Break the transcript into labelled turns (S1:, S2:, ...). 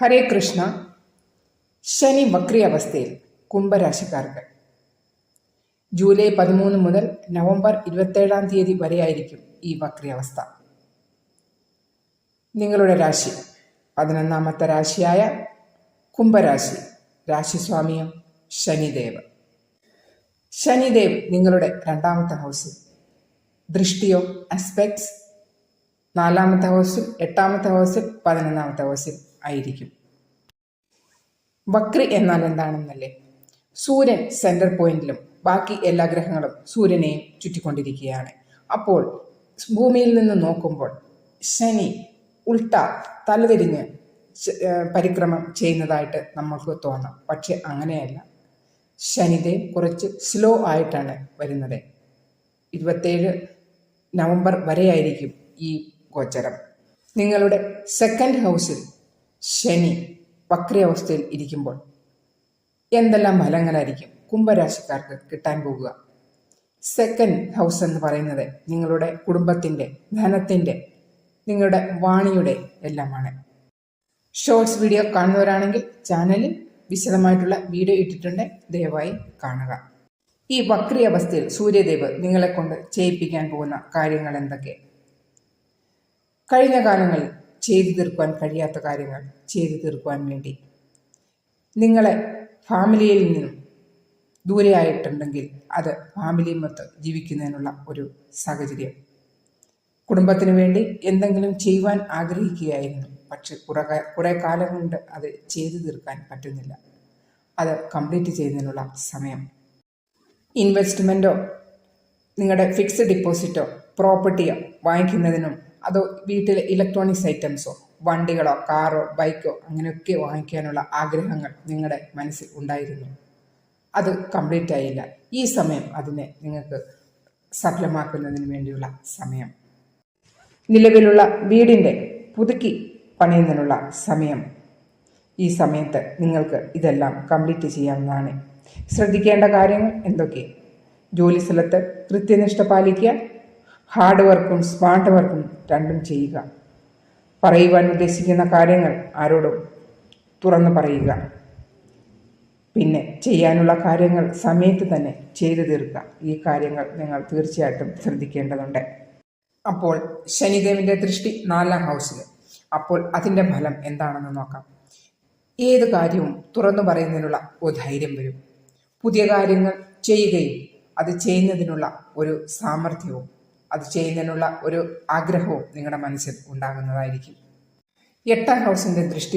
S1: ഹരേ കൃഷ്ണ. ശനി വക്രി അവസ്ഥയിൽ കുംഭരാശിക്കാർക്ക്. ജൂലൈ പതിമൂന്ന് മുതൽ നവംബർ ഇരുപത്തേഴാം തീയതി വരെയായിരിക്കും ഈ വക്രി അവസ്ഥ നിങ്ങളുടെ രാശി പതിനൊന്നാമത്തെ രാശിയായ കുംഭരാശി രാശിസ്വാമിയും ശനിദേവ് ശനിദേവ് നിങ്ങളുടെ രണ്ടാമത്തെ ഹൗസിൽ. ദൃഷ്ടിയോ അസ്പെക്ട്സ് നാലാമത്തെ ഹൗസിൽ എട്ടാമത്തെ ഹൗസിൽ പതിനൊന്നാമത്തെ ഹൗസിൽ. ആയിരിക്കും. വക്രി എന്നാൽ എന്താണെന്നല്ലേ? സൂര്യൻ സെന്റർ പോയിന്റിലും ബാക്കി എല്ലാ ഗ്രഹങ്ങളും സൂര്യനെയും ചുറ്റിക്കൊണ്ടിരിക്കുകയാണ്. അപ്പോൾ ഭൂമിയിൽ നിന്ന് നോക്കുമ്പോൾ ശനി ഉൾട്ട തലതിരിഞ്ഞ് പരിക്രമം ചെയ്യുന്നതായിട്ട് നമുക്ക് തോന്നാം. പക്ഷെ അങ്ങനെയല്ല. ശനിദേവ് കുറച്ച് സ്ലോ ആയിട്ടാണ് വരുന്നത്. ഇരുപത്തേഴ് നവംബർ വരെയായിരിക്കും ഈ ഗോചരം. നിങ്ങളുടെ സെക്കൻഡ് ഹൗസിൽ ശനി വക്രവസ്ഥയിൽ ഇരിക്കുമ്പോൾ എന്തെല്ലാം ഫലങ്ങളായിരിക്കും കുംഭരാശിക്കാർക്ക് കിട്ടാൻ പോകുക? സെക്കൻഡ് ഹൗസ് എന്ന് പറയുന്നത് നിങ്ങളുടെ കുടുംബത്തിന്റെ ധനത്തിന്റെ നിങ്ങളുടെ വാണിയുടെ എല്ലാമാണ്. ഷോർട്സ് വീഡിയോ കാണുന്നവരാണെങ്കിൽ ചാനലിൽ വിശദമായിട്ടുള്ള വീഡിയോ ഇട്ടിട്ടുണ്ട്. ദയവായി കാണുക. ഈ വക്രി അവസ്ഥയിൽ സൂര്യദേവ് നിങ്ങളെ കൊണ്ട് ചെയ്യിപ്പിക്കാൻ പോകുന്ന കാര്യങ്ങൾ എന്തൊക്കെ? കഴിഞ്ഞ കാലങ്ങളിൽ ചെയ്തു തീർക്കുവാൻ കഴിയാത്ത കാര്യങ്ങൾ ചെയ്തു തീർക്കുവാൻ വേണ്ടി. നിങ്ങളെ ഫാമിലിയിൽ നിന്നും ദൂരെയായിട്ടുണ്ടെങ്കിൽ അത് ഫാമിലിയുമൊത്ത് ജീവിക്കുന്നതിനുള്ള ഒരു സാഹചര്യം. കുടുംബത്തിന് വേണ്ടി എന്തെങ്കിലും ചെയ്യുവാൻ ആഗ്രഹിക്കുകയായിരുന്നു. പക്ഷെ കുറെ കുറേ കാലം കൊണ്ട് അത് ചെയ്തു തീർക്കാൻ പറ്റുന്നില്ല. അത് കംപ്ലീറ്റ് ചെയ്യുന്നതിനുള്ള സമയം. ഇൻവെസ്റ്റ്മെന്റോ നിങ്ങളുടെ ഫിക്സ്ഡ് ഡിപ്പോസിറ്റോ പ്രോപ്പർട്ടിയോ വാങ്ങിക്കുന്നതിനും അതോ വീട്ടിലെ ഇലക്ട്രോണിക്സ് ഐറ്റംസോ വണ്ടികളോ കാറോ ബൈക്കോ അങ്ങനെയൊക്കെ വാങ്ങിക്കാനുള്ള ആഗ്രഹങ്ങൾ നിങ്ങളുടെ മനസ്സിൽ ഉണ്ടായിരുന്നു? അത് കംപ്ലീറ്റ് ആയില്ല. ഈ സമയം അതിനെ നിങ്ങൾക്ക് സഫലമാക്കുന്നതിന് വേണ്ടിയുള്ള സമയം. നിലവിലുള്ള വീടിന്റെ പുതുക്കി പണിയുന്നതിനുള്ള സമയം. ഈ സമയത്ത് നിങ്ങൾക്ക് ഇതെല്ലാം കംപ്ലീറ്റ് ചെയ്യാവുന്നതാണ്. ശ്രദ്ധിക്കേണ്ട കാര്യങ്ങൾ എന്തൊക്കെ? ജോലി സ്ഥലത്ത് കൃത്യനിഷ്ഠ പാലിക്കുക ഹാർഡ് വർക്കും സ്മാർട്ട് വർക്കും രണ്ടും ചെയ്യുക. പറയുവാൻ ഉദ്ദേശിക്കുന്ന കാര്യങ്ങൾ ആരോടും തുറന്നു പറയുക. പിന്നെ ചെയ്യാനുള്ള കാര്യങ്ങൾ സമയത്ത് തന്നെ ചെയ്തു തീർക്കുക. ഈ കാര്യങ്ങൾ നിങ്ങൾ തീർച്ചയായിട്ടും ശ്രദ്ധിക്കേണ്ടതുണ്ട്. അപ്പോൾ ശനിദേവിന്റെ ദൃഷ്ടി നാലാം ഹൗസിൽ അപ്പോൾ അതിന്റെ ഫലം എന്താണെന്ന് നോക്കാം. ഏത് കാര്യവും തുറന്നു പറയുന്നതിനുള്ള ഒരു ധൈര്യം വരും. പുതിയ കാര്യങ്ങൾ ചെയ്യുകയും അത് ചെയ്യുന്നതിനുള്ള ഒരു സാമർഥ്യവും അത് ചെയ്യുന്നതിനുള്ള ഒരു ആഗ്രഹവും നിങ്ങളുടെ മനസ്സിൽ ഉണ്ടാകുന്നതായിരിക്കും. എട്ടാം ഹൗസിന്റെ ദൃഷ്ടി